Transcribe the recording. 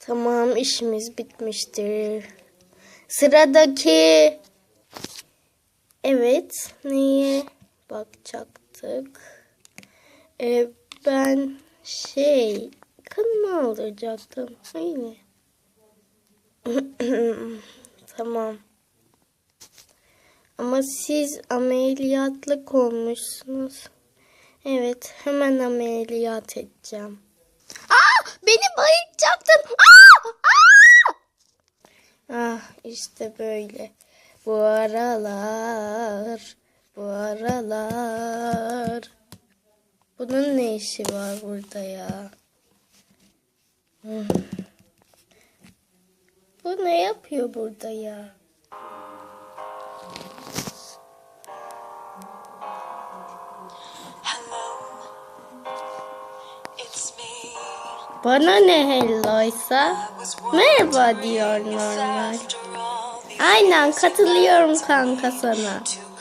Tamam işimiz bitmiştir. Sıradaki. Evet neye bakacaktık? Ee, ben şey kanımı aldıracaktım. Öyle. tamam. Ama siz ameliyatlık olmuşsunuz. Evet, hemen ameliyat edeceğim. Aa, beni bayıltacaktın. Aa, aa! Ah, işte böyle. Bu aralar, bu aralar. Bunun ne işi var burada ya? Hmm. Bu ne yapıyor burada ya? Bana ne helloysa merhaba diyor normal. Aynen katılıyorum kanka sana.